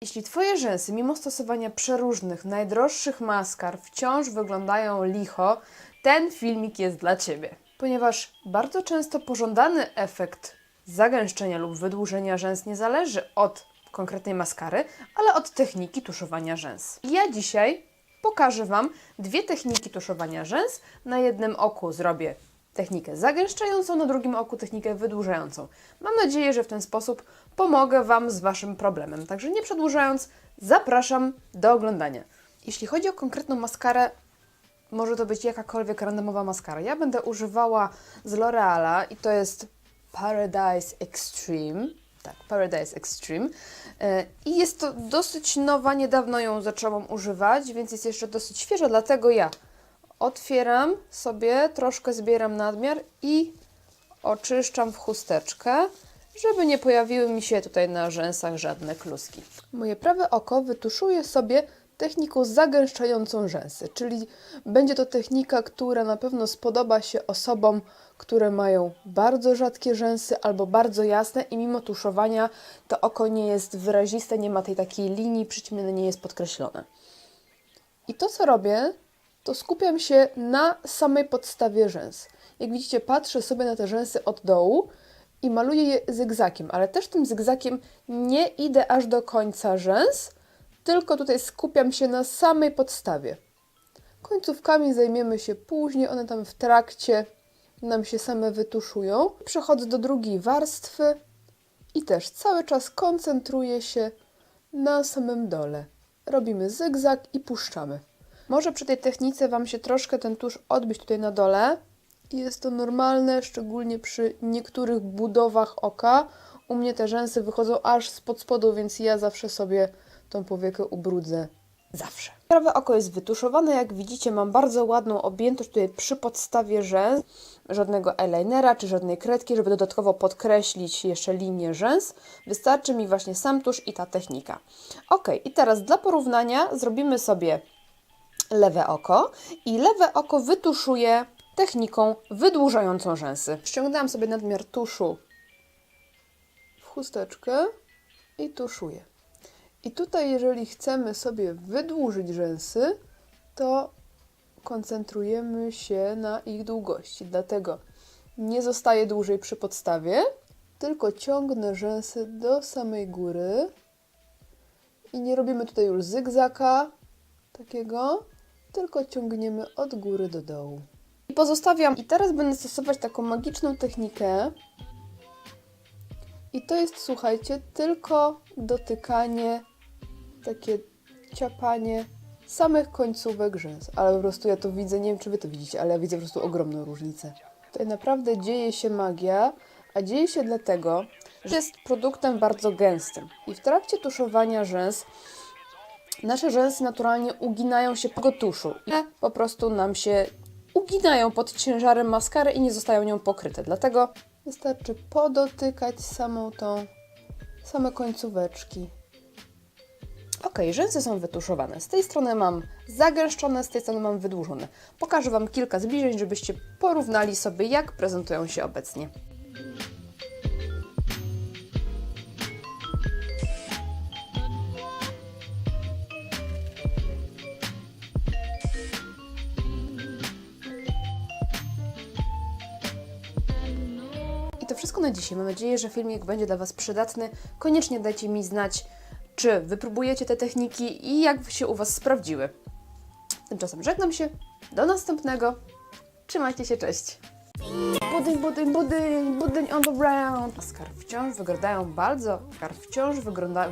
Jeśli Twoje rzęsy, mimo stosowania przeróżnych, najdroższych maskar, wciąż wyglądają licho, ten filmik jest dla Ciebie. Ponieważ bardzo często pożądany efekt zagęszczenia lub wydłużenia rzęs nie zależy od konkretnej maskary, ale od techniki tuszowania rzęs. I ja dzisiaj pokażę Wam dwie techniki tuszowania rzęs. Na jednym oku zrobię technikę zagęszczającą, na drugim oku technikę wydłużającą. Mam nadzieję, że w ten sposób pomogę Wam z Waszym problemem. Także nie przedłużając, zapraszam do oglądania. Jeśli chodzi o konkretną maskarę, może to być jakakolwiek randomowa maskara. Ja będę używała z L'Oreala i to jest Paradise Extreme. Tak, Paradise Extreme. E, I jest to dosyć nowa, niedawno ją zaczęłam używać, więc jest jeszcze dosyć świeża, dlatego ja otwieram sobie, troszkę zbieram nadmiar i oczyszczam w chusteczkę, żeby nie pojawiły mi się tutaj na rzęsach żadne kluski. Moje prawe oko wytuszuję sobie techniką zagęszczającą rzęsy, czyli będzie to technika, która na pewno spodoba się osobom, które mają bardzo rzadkie rzęsy albo bardzo jasne i mimo tuszowania to oko nie jest wyraziste, nie ma tej takiej linii, przyćmione nie jest podkreślone. I to, co robię, to skupiam się na samej podstawie rzęs. Jak widzicie, patrzę sobie na te rzęsy od dołu i maluję je zygzakiem, ale też tym zygzakiem nie idę aż do końca rzęs, tylko tutaj skupiam się na samej podstawie. Końcówkami zajmiemy się później, one tam w trakcie nam się same wytuszują. Przechodzę do drugiej warstwy i też cały czas koncentruję się na samym dole. Robimy zygzak i puszczamy. Może przy tej technice Wam się troszkę ten tusz odbić tutaj na dole. Jest to normalne, szczególnie przy niektórych budowach oka. U mnie te rzęsy wychodzą aż spod spodu, więc ja zawsze sobie tą powiekę ubrudzę. Zawsze. Prawe oko jest wytuszowane, jak widzicie mam bardzo ładną objętość tutaj przy podstawie rzęs. Żadnego eyelinera czy żadnej kredki, żeby dodatkowo podkreślić jeszcze linię rzęs. Wystarczy mi właśnie sam tusz i ta technika. Ok, i teraz dla porównania zrobimy sobie lewe oko i lewe oko wytuszuję techniką wydłużającą rzęsy. Ściągnęłam sobie nadmiar tuszu w chusteczkę i tuszuję. I tutaj, jeżeli chcemy sobie wydłużyć rzęsy, to koncentrujemy się na ich długości. Dlatego nie zostaję dłużej przy podstawie, tylko ciągnę rzęsy do samej góry i nie robimy tutaj już zygzaka takiego, tylko ciągniemy od góry do dołu. I pozostawiam. I teraz będę stosować taką magiczną technikę. I to jest, słuchajcie, tylko dotykanie, takie ciapanie samych końcówek rzęs. Ale po prostu ja to widzę, nie wiem czy wy to widzicie, ale ja widzę po prostu ogromną różnicę. Tutaj naprawdę dzieje się magia, a dzieje się dlatego, że jest produktem bardzo gęstym. I w trakcie tuszowania rzęs nasze rzęsy naturalnie uginają się po tuszu. I po prostu nam się uginają pod ciężarem maskary i nie zostają nią pokryte. Dlatego wystarczy podotykać samą tą, same końcóweczki. Ok, rzęsy są wytuszowane. Z tej strony mam zagęszczone, z tej strony mam wydłużone. Pokażę Wam kilka zbliżeń, żebyście porównali sobie, jak prezentują się obecnie. To wszystko na dzisiaj. Mam nadzieję, że filmik będzie dla Was przydatny. Koniecznie dajcie mi znać, czy wypróbujecie te techniki i jak się u Was sprawdziły. Tymczasem żegnam się. Do następnego. Trzymajcie się, cześć. Budyń, budyń, budyń, budyń on the ground. Maskar wciąż wyglądają bardzo, maskar wciąż wygląda,